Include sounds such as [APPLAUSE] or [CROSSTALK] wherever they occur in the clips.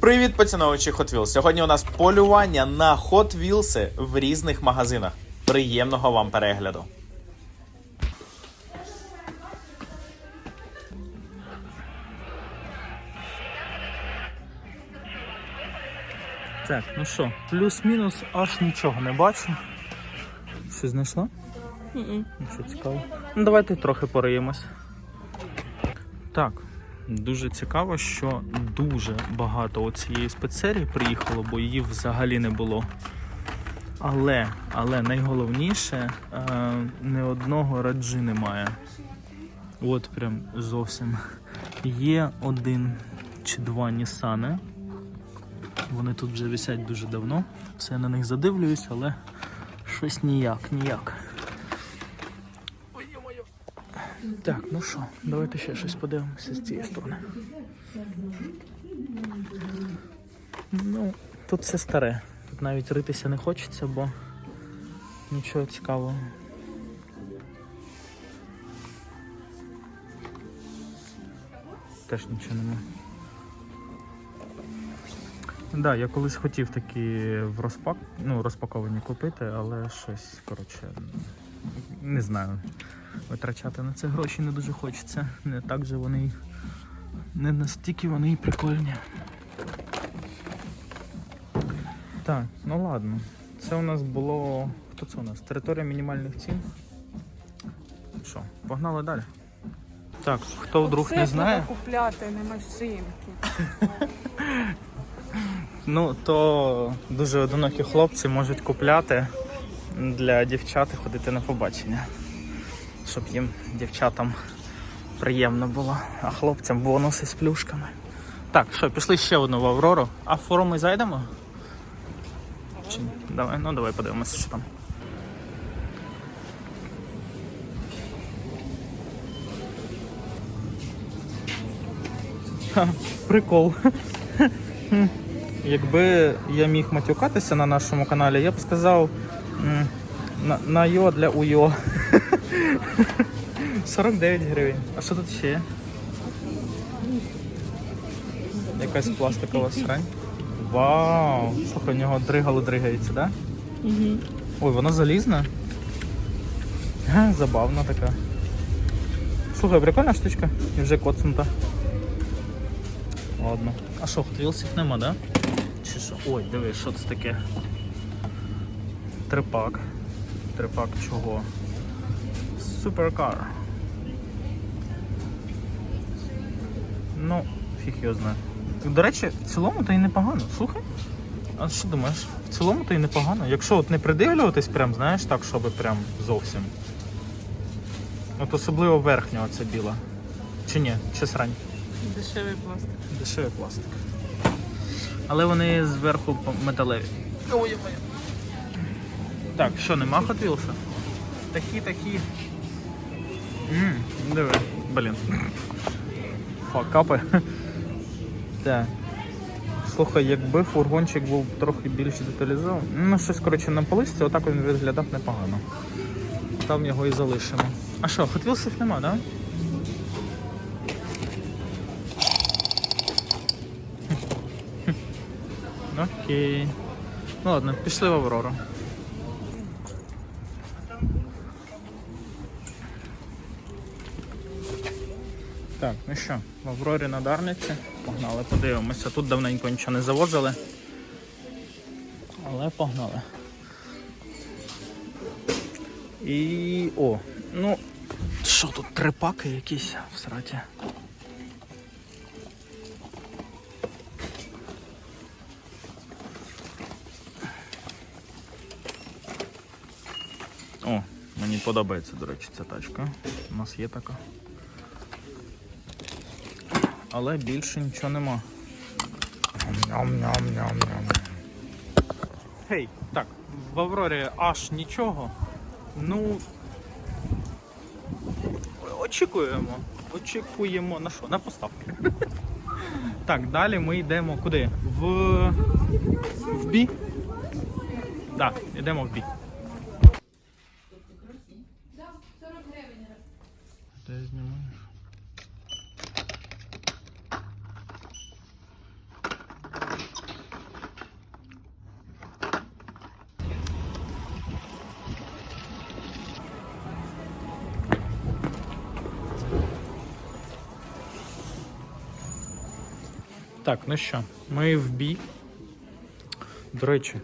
Привіт, поціновувачі Hot Wheels! Сьогодні у нас полювання на Hot Wheels в різних магазинах. Приємного вам перегляду! Так, ну що, плюс-мінус аж нічого не бачу. Що знайшла? Нічого цікаво. Ну, давайте трохи пориємось. Так, дуже цікаво, що дуже багато цієї спецсерії приїхало, бо її взагалі не було. Але, але найголовніше, е, не одного раджі немає. От прям зовсім. Є один чи два Нісани. Вони тут вже висять дуже давно. Все на них задивлююсь, але щось ніяк, ніяк. Так, ну що, давайте ще щось подивимося з цієї сторони. Ну, тут все старе. Тут навіть ритися не хочеться, бо нічого цікавого. Теж нічого немає. Так, да, я колись хотів такі в розпак... ну, розпаковані купити, але щось, коротше, не знаю. Витрачати на це гроші не дуже хочеться. Не так же вони не настільки вони і прикольні. Так, ну ладно. Це у нас було. Хто це у нас? Територія мінімальних цін. Що, погнали далі. Так, хто вдруг не знає. треба купляти, не машинки. [LAUGHS] Ну, то дуже одинокі хлопці можуть купляти для дівчат і ходити на побачення. Щоб їм, дівчатам, приємно було, а хлопцям бонуси з плюшками. Так, що, пішли ще одну в Аврору. А в форум ми зайдемо? Чи? Давай, ну давай подивимося, що там. Ха, прикол. Якби я міг матюкатися на нашому каналі, я б сказав на, на йо для уйо. 49 гривень. А що тут ще є? Якась пластикова срань. Вау! Слухай, у нього дригало дригається, да? Угу. Ой, вона залізна. Га, Забавна така. Слухай, прикольна штучка. І вже коцнута. Ладно. А що, їх нема, да? Чи що? Ой, диви, що це таке? Трипак. Трипак чого? Суперкар. Ну, фіг його знає. До речі, в цілому то і непогано. Слухай. А що думаєш? В цілому то і непогано. Якщо от не придивлюватись, прям, знаєш, так, щоб прям зовсім. От особливо верхня оця біла. Чи ні? Чи срань? Дешевий пластик. Дешевий пластик. Але вони зверху металеві. Ой, ой. Так, що, нема Hot Wheels? Такі, такі. Ммм, диви. Блін. Факапи. Так. Слухай, якби фургончик був трохи більш деталізований. Ну, щось, коротше, на полисці, отак він виглядав непогано. Там його і залишимо. А що, Wheels нема, так? Да? Окей. Ну ладно, пішли в Аврору. Так, ну що, в Аврорі на Дарниці. Погнали, подивимося. Тут давненько нічого не завозили. Але погнали. І. О, ну. Що тут, трипаки якісь в сраті? О, мені подобається, до речі, ця тачка. У нас є така. Але більше нічого нема. Ням-ням-ням-ням. Гей, так, в Аврорі аж нічого. Ну. Очікуємо. Очікуємо на що? На поставки. [LAUGHS] Так, далі ми йдемо куди? В. В бі? Так, йдемо в бі. Так, ну що, ми в бій. До речі,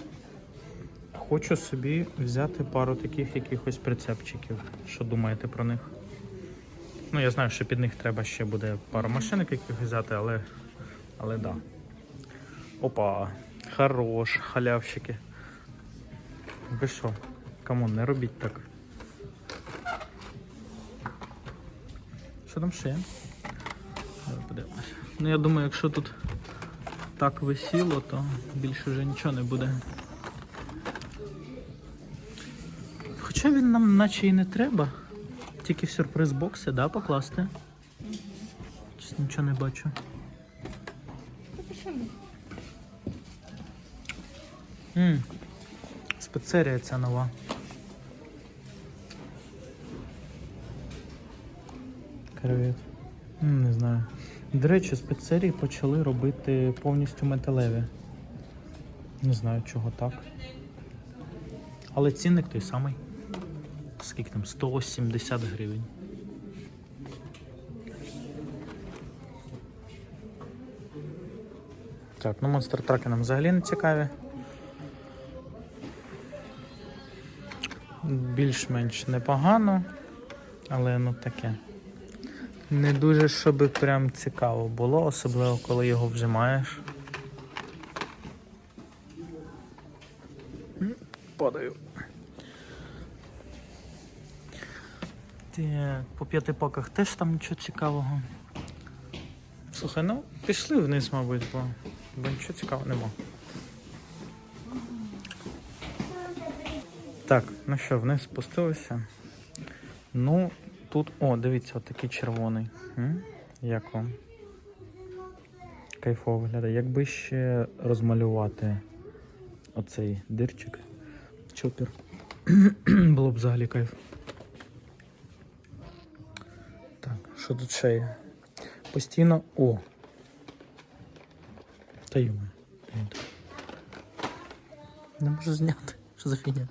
хочу собі взяти пару таких якихось прицепчиків. Що думаєте про них? Ну, я знаю, що під них треба ще буде пару машинок яких взяти, але. Але да. Опа, хорош, халявщики. Ви що? Камон, не робіть так. Що там ще? подивимось. Ну я думаю, якщо тут так висіло, то більше вже нічого не буде. Хоча він нам наче і не треба. Тільки в сюрприз бокси, да, покласти. Щось нічого не бачу. М, Спецерія ця нова. Привіт. Не знаю. До речі, спецсерії почали робити повністю металеві. Не знаю, чого так. Але цінник той самий. Скільки там? 170 гривень. Так, ну монстр траки нам взагалі не цікаві. Більш-менш непогано, але ну таке. Не дуже, щоб прям цікаво було, особливо коли його вже. Падаю. Так, по п'ятипаках теж там нічого цікавого. Слухай, ну пішли вниз, мабуть, бо, бо нічого цікавого нема. Так, ну що, вниз спустилися. Ну, тут, о, дивіться, отакий червоний. М? Як вам? Кайфово виглядає. Якби ще розмалювати оцей дирчик, чопір, [CLEARS THROAT] було б взагалі кайф. Так, що тут ще є? Постійно. О! Та йоми. Не можу зняти. Що за фігня?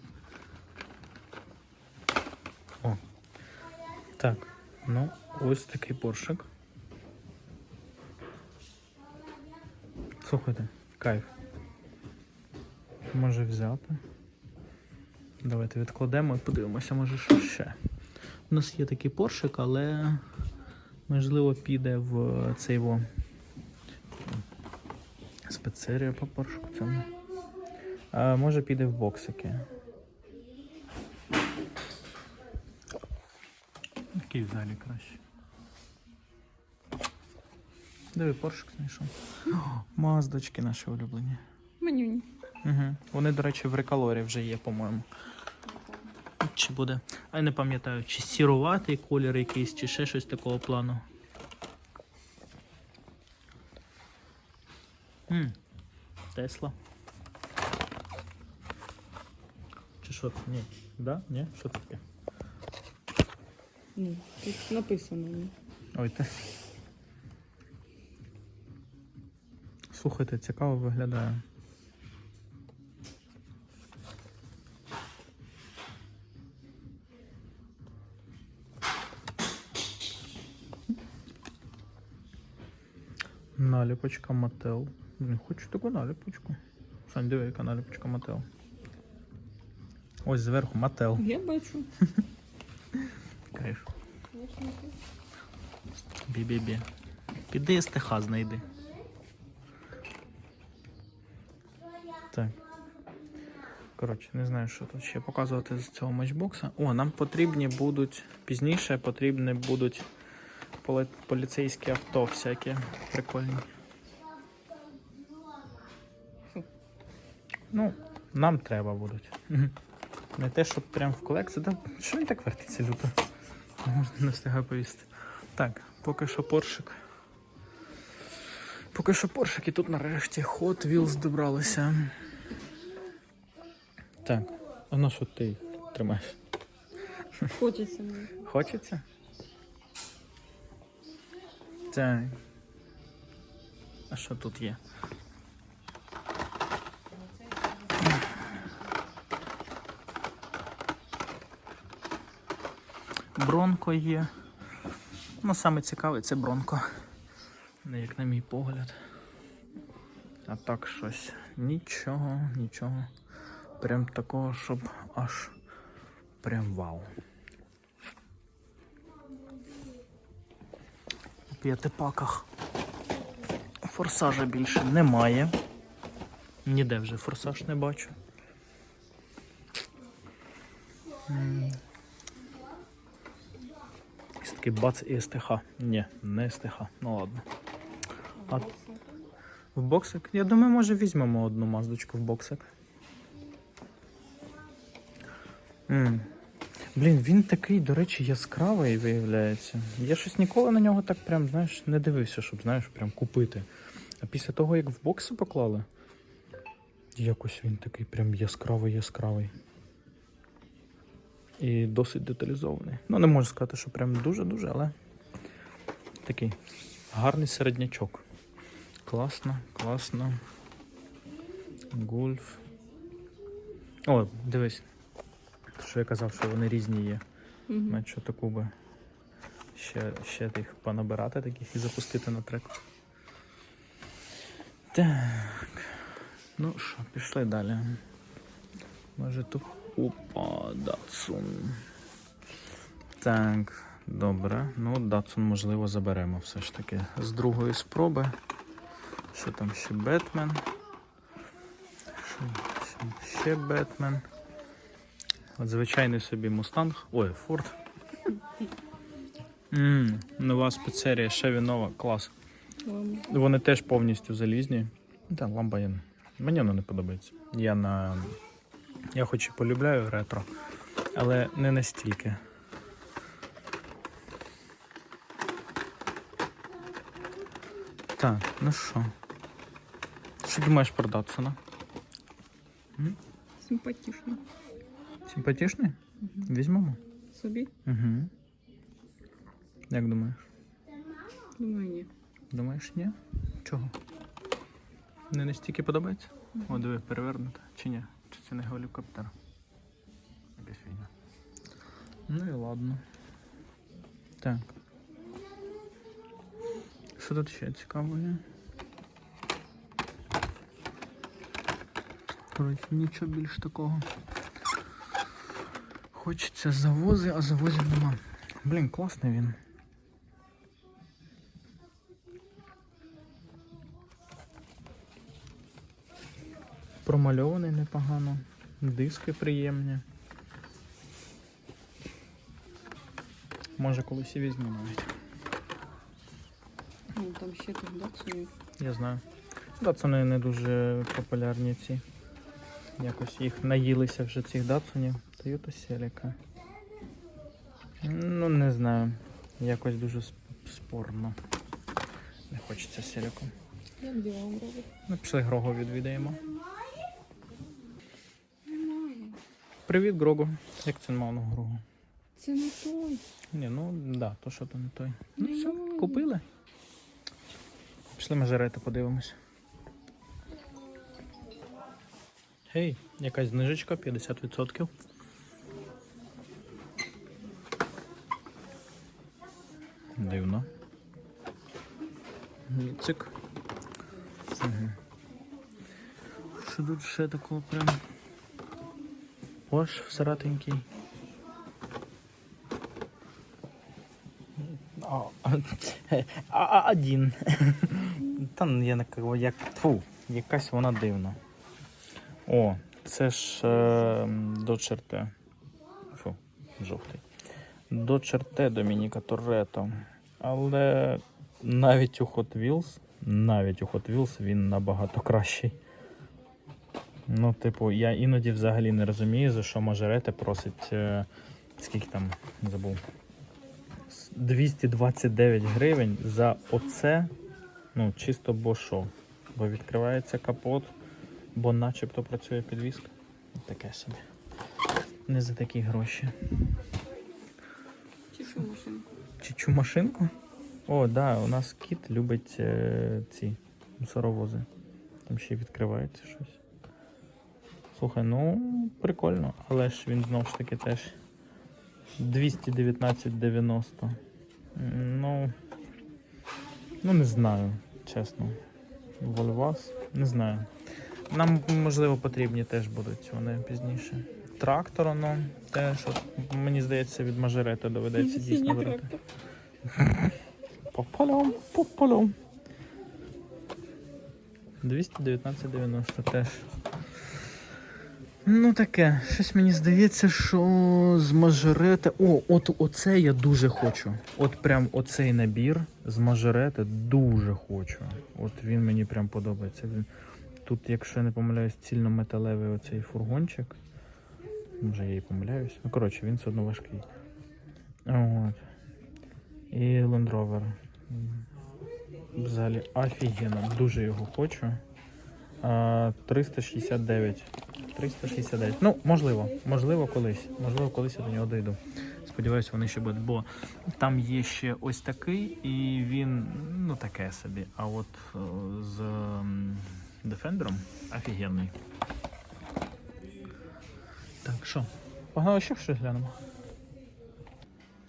Так, ну, ось такий поршик. Слухайте, кайф. Може взяти. Давайте відкладемо і подивимося, може що ще. У нас є такий поршик, але можливо піде в цей во спецсерія по поршику цьому. А може піде в боксики. Який взагалі краще. Диви, поршик знайшов. О, [GASPS] Маздочки наші улюблені. Менюнь. Угу. Вони, до речі, в рекалорі вже є, по-моєму. Чи буде. А я не пам'ятаю, чи сіруватий колір якийсь, чи ще щось такого плану. М, Тесла. Чи що це? Ні. Да? Ні? Що це таке? Ну, тут написано. Ой, те. Слухайте, цікаво виглядає. Наліпочка Мател. Не хочу таку наліпочку. Сань, диви, яка наліпочка Мател. Ось зверху Мател. Я бачу. [LAUGHS] Бі-бі-бі. Піди СТХ знайди. Так. Коротше, не знаю, що тут ще показувати з цього матчбокса. О, нам потрібні будуть пізніше потрібні будуть поле- поліцейські авто всякі прикольні. Ну, нам треба будуть. Не те, щоб прям в колекцію. Да, що він так вертиться люто? Можна не встигаю повісти. Так, поки що поршик. Поки що поршик і тут нарешті Hot Wheels добралися. Так, а на що ти їх тримаєш? Хочеться мені. Хочеться? Так. А що тут є? Бронко є. Ну, саме цікаве це бронко. Ну, Як на мій погляд. А так щось. Нічого, нічого. Прям такого, щоб аж прям вау. У п'ятипаках форсажа більше немає. Ніде вже форсаж не бачу. Якийсь такий бац і СТХ. Ні, не СТХ. Ну ладно. А в боксик? Я думаю, може візьмемо одну маздочку в боксик. м Блін, він такий, до речі, яскравий виявляється. Я щось ніколи на нього так прям, знаєш, не дивився, щоб, знаєш, прям купити. А після того, як в бокси поклали, якось він такий прям яскравий, яскравий. І досить деталізований. Ну, не можу сказати, що прям дуже-дуже, але такий гарний середнячок. Класно, класно. Гольф. О, дивись. Що я казав, що вони різні є. Угу. Що таку би ще, ще тих понабирати таких і запустити на трек. Так. Ну що, пішли далі. Може тут. Опа, Датсун. Так, добре. Ну, Датсун, можливо, заберемо все ж таки з другої спроби. Що там ще Бетмен? Що, ще, ще Бетмен. От звичайний собі Мустанг. Ой, Форд. [LAUGHS] Ммм, нова спецсерія, Nova, клас. Вони теж повністю залізні. Та, ламба. Мені воно не подобається. Я на. Я хоч і полюбляю ретро, але не настільки. Так, ну що? Що думаєш про Датсона? Симпатично. Симпатичний? Візьмемо. Собі? Угу. Як думаєш? Думаю, ні. Думаєш, ні? Чого? Не настільки подобається? О, диви, перевернуто. Чи ні? Чи не гелікоптер? Якась фігня. Ну і ладно. Так. Що тут ще цікавого є? Коротше, нічого більш такого. Хочеться завози, а завозів нема. Блін, класний він. Промальований непогано. Диски приємні. Може колись і візьму навіть. Ну, там ще тут датсунів. Я знаю. Датсуни не дуже популярні ці. Якось їх наїлися вже цих датсунів. Toyota Celica. Ну, не знаю. Якось дуже спорно. Не хочеться Селіку. Як діла вам робить? Ну, пішли Грого відвідаємо. Немає. Привіт, Грогу. Як це мав на Грогу? Це не той. Ні, ну да, то що то не той. Ну Не все, новий. купили. Пішли мажорети, подивимось. Гей, якась знижечка 50%. Дивно. Міцик. Угу. Що тут ще такого прям? Ось саратенький. А, один. Там я не кажу, як фу, якась вона дивна. О, це ж е, до черте. Фу, жовтий. До черте Домініка Торетто. Але навіть у Hot Wheels, навіть у Hot Wheels він набагато кращий. Ну, типу, я іноді взагалі не розумію, за що мажорети просить. Е, скільки там забув. 229 гривень за оце, ну, чисто бо що. Бо відкривається капот, бо начебто працює підвіска. Таке собі. Не за такі гроші. Що машинку? Чи чу машинку? О, да, у нас кіт любить е, ці мусоровози. Там ще відкривається щось. Слухай, ну прикольно, але ж він знову ж таки теж 219,90. М, Ну, ну не знаю, чесно. Вольвас. Не знаю. Нам, можливо, потрібні теж будуть вони пізніше. Трактор, воно теж, от, мені здається, від мажорета доведеться дійсно брати. По полям, по полям. 219,90 теж. Ну таке, щось мені здається, що з мажорета. О, от оце я дуже хочу. От прям оцей набір з мажорета дуже хочу. От він мені прям подобається. Тут, якщо я не помиляюсь, цільнометалевий оцей фургончик. Може я і помиляюсь. Ну, коротше, він все одно важкий. От. І Land Rover. Взагалі офігенно. Дуже його хочу. А, 369. 369. Ну, можливо, можливо, колись. Можливо, колись я до нього дойду. Сподіваюся, вони ще будуть. Бо там є ще ось такий, і він ну таке собі. А от е, з Defender офігенний. Так, що? Погнали ще щось глянемо.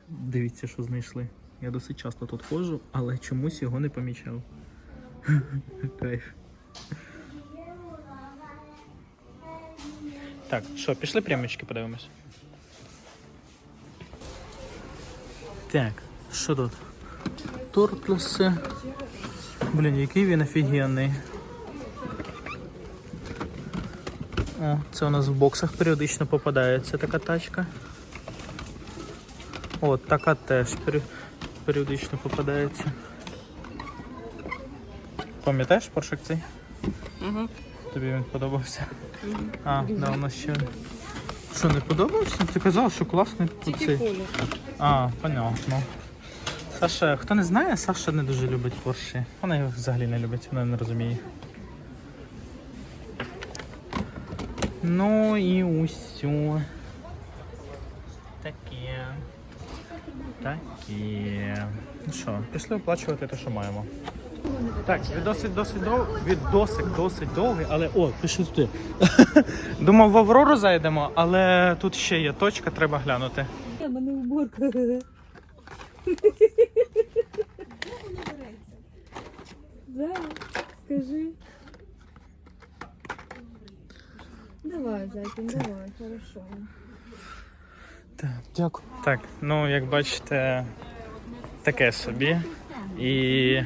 Дивіться, що знайшли. Я досить часто тут ходжу, але чомусь його не помічав. [LAUGHS] Кайф. Так, що, пішли прямочки подивимось. Так, що тут? Торплюси. Блін, який він офігенний. О, це у нас в боксах періодично попадається така тачка. О, така теж пері- періодично попадається. Пам'ятаєш поршик цей? Ага. Тобі він подобався? А, да, у нас ще. Що, не подобався? Ти казав, що класний цей. колір. А, понятно. Саша, хто не знає, Саша не дуже любить порші. Вона їх взагалі не любить, вона не розуміє. Ну і усю. Таке. Таке. Ну що, пішли оплачувати те, що маємо. Так, відосик досить довгий. Відосик досить довгий, але о, пиши туди. [LAUGHS] Думав, в Аврору зайдемо, але тут ще є точка, треба глянути. У мене уборка. Зараз, скажи. Давай, зайчик, давай, хорошо. Так, дякую. Так, ну як бачите, таке собі. І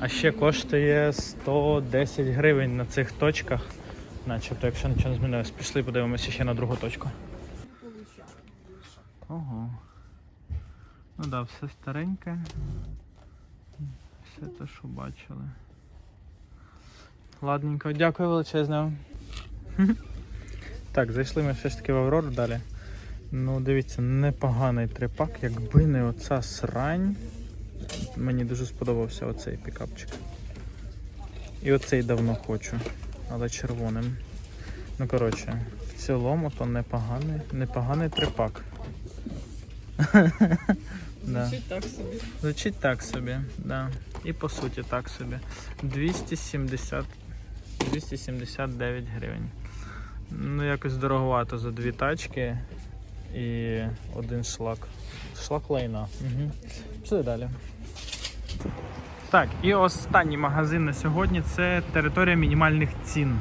а ще коштує 110 гривень на цих точках. Начебто, якщо нічого не змінилось, пішли подивимося ще на другу точку. Ого. Ну так, да, все стареньке. Все те, що бачили. Ладненько, дякую величезне. [LAUGHS] Так, зайшли ми все ж таки в Аврору далі. Ну, дивіться, непоганий трипак, якби не оця срань. Мені дуже сподобався оцей пікапчик. І оцей давно хочу, але червоним. Ну, коротше, в цілому то непоганий, непоганий трипак. [LAUGHS] Звучить так собі. Звучить так собі, да. І по суті так собі. 270, 279 гривень. Ну, якось дороговато за дві тачки і один шлак. Шлак лайна. Угу. Пішли далі. Так, і останній магазин на сьогодні це територія мінімальних цін.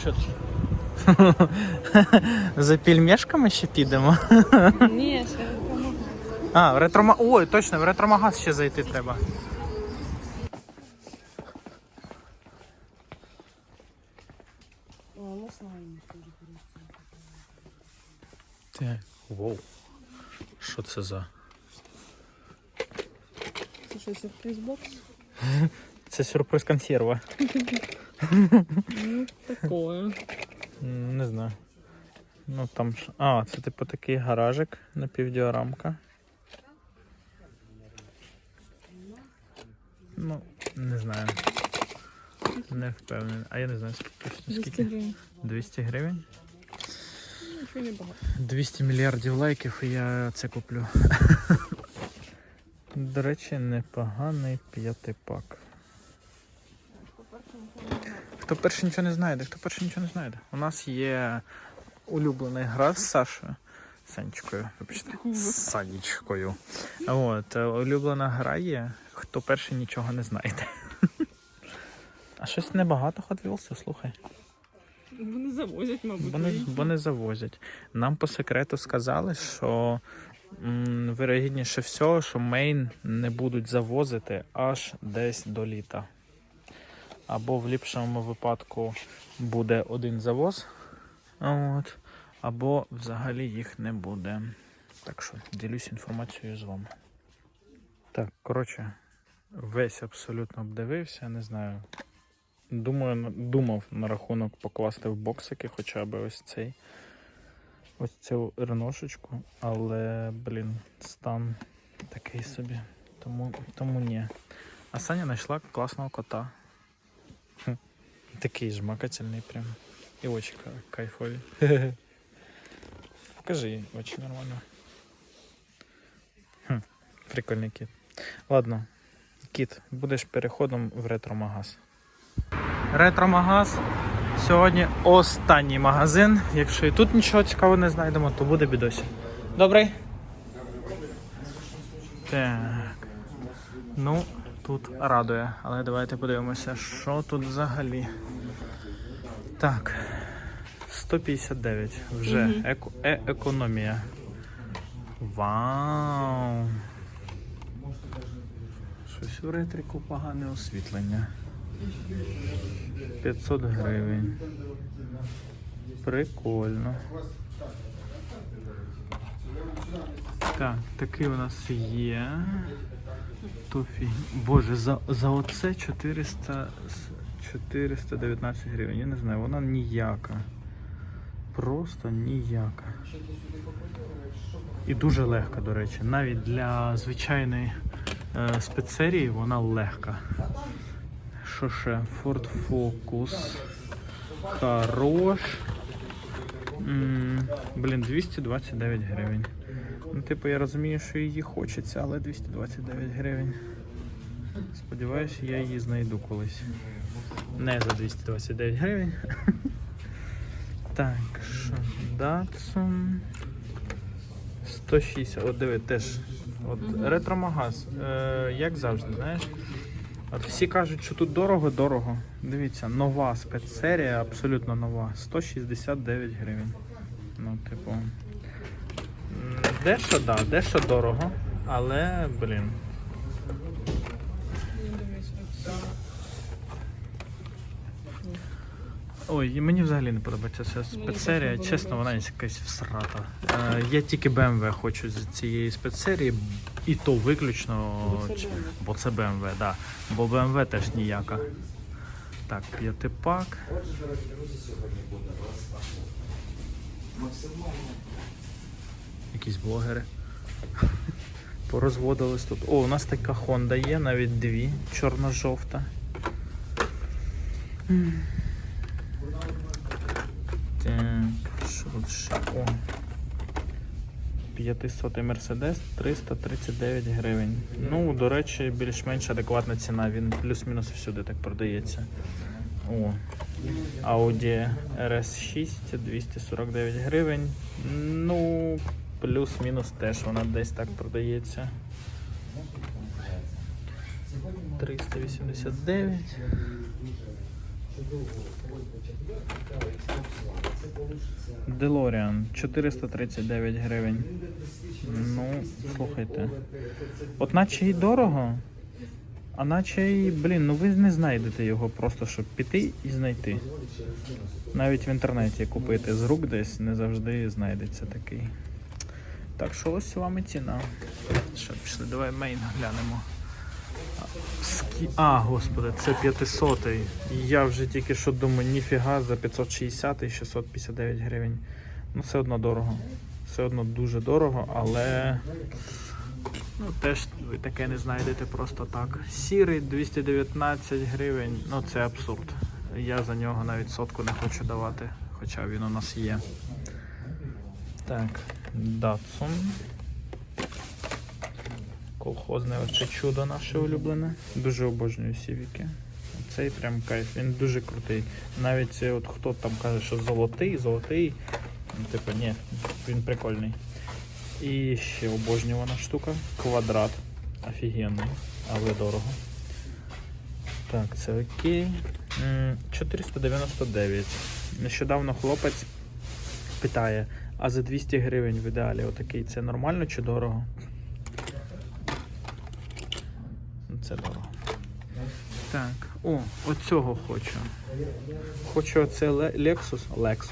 Що це? [LAUGHS] За пільмешками ще підемо. Ні, ще. А, в ретрома. Ой, точно, в ретромагаз ще зайти треба. Так, воу. Що це за? Що, сюрприз бокс? [LAUGHS] Це сюрприз консерва. Ну, такое. Не знаю. Ну там ж. А, це типу такий гаражик напівдіорамка. Ну, не знаю. Не впевнений. А я не знаю, скільки. 200 скільки? гривень. 200 гривень. Нічого не багато. 200 мільярдів лайків і я це куплю. До речі, непоганий п'ятипак. Хто перший нічого не знайде, хто перший нічого не знайде. У нас є улюблена гра з Сашою. Санечкою, вибачте, з Санечкою. От, е, улюблена гра є, хто перший нічого не знайде. [LAUGHS] А щось небагато Hot Wheels, слухай. Завозять, мабуть. Вони, їх. вони завозять. Нам по секрету сказали, що м, вирогідніше всього, що Мейн не будуть завозити аж десь до літа. Або в ліпшому випадку буде один завоз, от, або взагалі їх не буде. Так що ділюсь інформацією з вами. Так, коротше, весь абсолютно обдивився, не знаю. Думаю, думав на рахунок покласти в боксики хоча б ось цей. Ось цю реношечку, але, блін, стан такий собі. Тому, тому ні. А Саня знайшла класного кота. Такий жмакательний прям. І очі ка- кайфові. [LAUGHS] Покажи їй очі нормально. Хм, прикольний кіт. Ладно, кіт, будеш переходом в ретромагаз. Ретромагаз. Сьогодні останній магазин. Якщо і тут нічого цікавого не знайдемо, то буде бідосі. Добрий? Так. Ну, тут радує. Але давайте подивимося, що тут взагалі. Так. 159. Вже еко- е- економія. Вау! Щось у ретрику погане освітлення. 500 гривень. Прикольно. Так, такий у нас є. Тофі. Боже, за, за оце 400, 419 гривень. Я не знаю, вона ніяка. Просто ніяка. І дуже легка, до речі. Навіть для звичайної е, спецсерії вона легка. Що ще? Ford Focus. Хорош. М, Блін, 229 гривень. Ну, типу, я розумію, що її хочеться, але 229 гривень. Сподіваюся, я її знайду колись. Не за 229 гривень. [LAUGHS] Так, що? Datsun. 160. От диви, теж. От ретромагаз. Е, як завжди, знаєш? Всі кажуть, що тут дорого, дорого. Дивіться, нова спецсерія, абсолютно нова. 169 гривень. Ну, типу. Дещо, да, дещо дорого, але, блін. Я дивлюсь, от. Ой, і мені взагалі не подобається ця спецсерія. Чесно, вона якась всрата. Е, я тільки BMW хочу з цієї спецсерії, і то виключно, Бо це BMW. BMW, да. Бо BMW теж ніяка. Так, п'ятипак. Якісь блогери. [LAUGHS] Порозводились тут. О, у нас така Honda є, навіть дві, чорно-жовта. Так, що тут ще? О. 500 Mercedes 339 гривень. Ну, до речі, більш-менш адекватна ціна. Він плюс-мінус всюди так продається. О. Audi RS6 249 гривень. Ну, плюс-мінус теж вона десь так продається. 389. DeLorean 439 гривень. Ну, слухайте. От наче й дорого, а наче й, блін, ну ви не знайдете його просто, щоб піти і знайти. Навіть в інтернеті купити з рук десь не завжди знайдеться такий. Так що ось вам і ціна. Що, пішли, давай мейн глянемо. Скі... А, господи, це 500 Я вже тільки що думаю, ніфіга за 560 і 659 гривень. Ну, все одно дорого. Все одно дуже дорого, але ну, теж ви таке не знайдете просто так. Сірий 219 гривень, ну це абсурд. Я за нього навіть сотку не хочу давати, хоча він у нас є. Так, Datsun. Колхозне оце чудо наше улюблене. Дуже обожнюю сівіки. Цей прям кайф, він дуже крутий. Навіть е, от хто там каже, що золотий, золотий. ну, Типу, ні, він прикольний. І ще обожнювана штука. Квадрат. Офігенний, але дорого. Так, це окей. 499. Нещодавно хлопець питає, а за 200 гривень в ідеалі отакий це нормально чи дорого? Ну, Це дорого. Так, о, оцього хочу. Хочу оце Lexus. Lexus.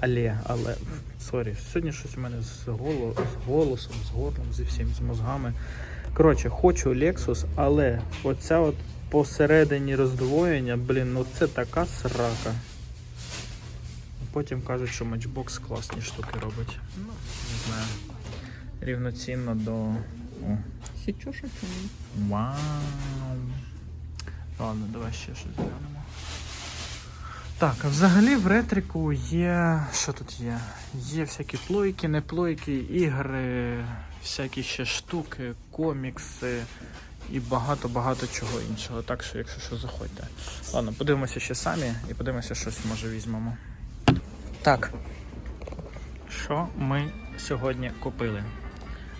Але, але. Сорі, сьогодні щось у мене з, голо, з голосом, з горлом, зі всім, з мозгами. Коротше, хочу Lexus, але оця от посередині роздвоєння, блін, ну це така срака. Потім кажуть, що Matchbox класні штуки робить. Ну, не знаю. Рівноцінно до. О, Січоша чи ні? Вау. Ладно, давай ще щось глянемо. Так, а взагалі в ретрику є. Що тут є? Є всякі плойки, не плойки, ігри, всякі ще штуки, комікси і багато-багато чого іншого. Так що, якщо що, заходьте. Ладно, подивимося ще самі і подивимося, щось може візьмемо. Так. Що ми сьогодні купили?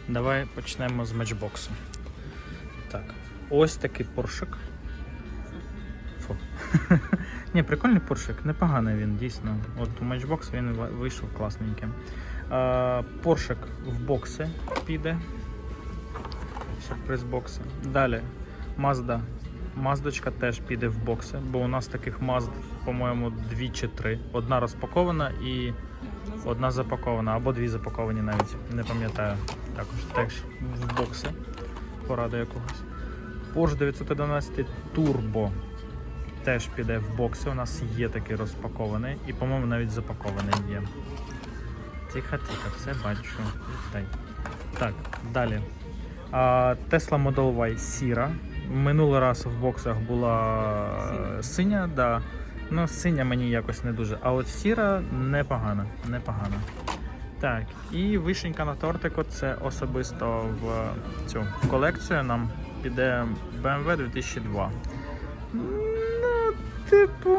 Давай почнемо з матчбоксу. Так, ось такий поршик. Фу. [LAUGHS] Ні, прикольний поршик, непоганий він, дійсно. От у матчбокс він вийшов класненьким. Е, поршик в бокси піде. Сюрприз бокси. Далі Mazda. Маздочка теж піде в бокси, бо у нас таких Mazd, по-моєму, дві чи три. Одна розпакована і Одна запакована, або дві запаковані навіть, не пам'ятаю. Також теж в бокси. Пораду якогось. Porsche 911 Turbo теж піде в бокси. У нас є такий розпакований. І, по-моєму, навіть запакований є. Тихо, тихо, все бачу. Віддай. Так, далі. Tesla Model Y сіра. Минулий раз в боксах була синя, да. Ну, синя мені якось не дуже. А от сіра непогана. непогана. Так, і вишенька на тортику це особисто в цю колекцію нам піде BMW 2002. Ну, типу,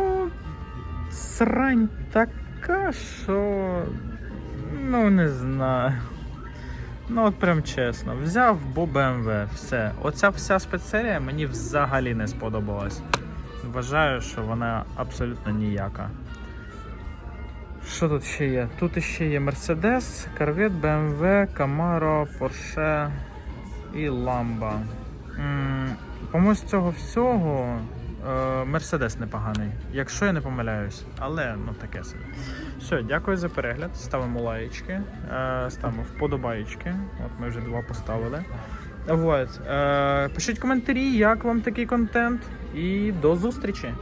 срань така, що. Ну, не знаю. Ну, от прям чесно. Взяв, бо BMW, все. Оця вся спецсерія мені взагалі не сподобалась. Вважаю, що вона абсолютно ніяка. Що тут ще є? Тут ще є Mercedes, Corvette, BMW, Camaro, Porsche і Lambo. По-моєму, з цього всього Mercedes непоганий, якщо я не помиляюсь. Але ну таке собі. Все, дякую за перегляд. Ставимо лайочки, е, ставимо вподобайки. От ми вже два поставили. Вот. Е, пишіть коментарі, як вам такий контент. І до зустрічі!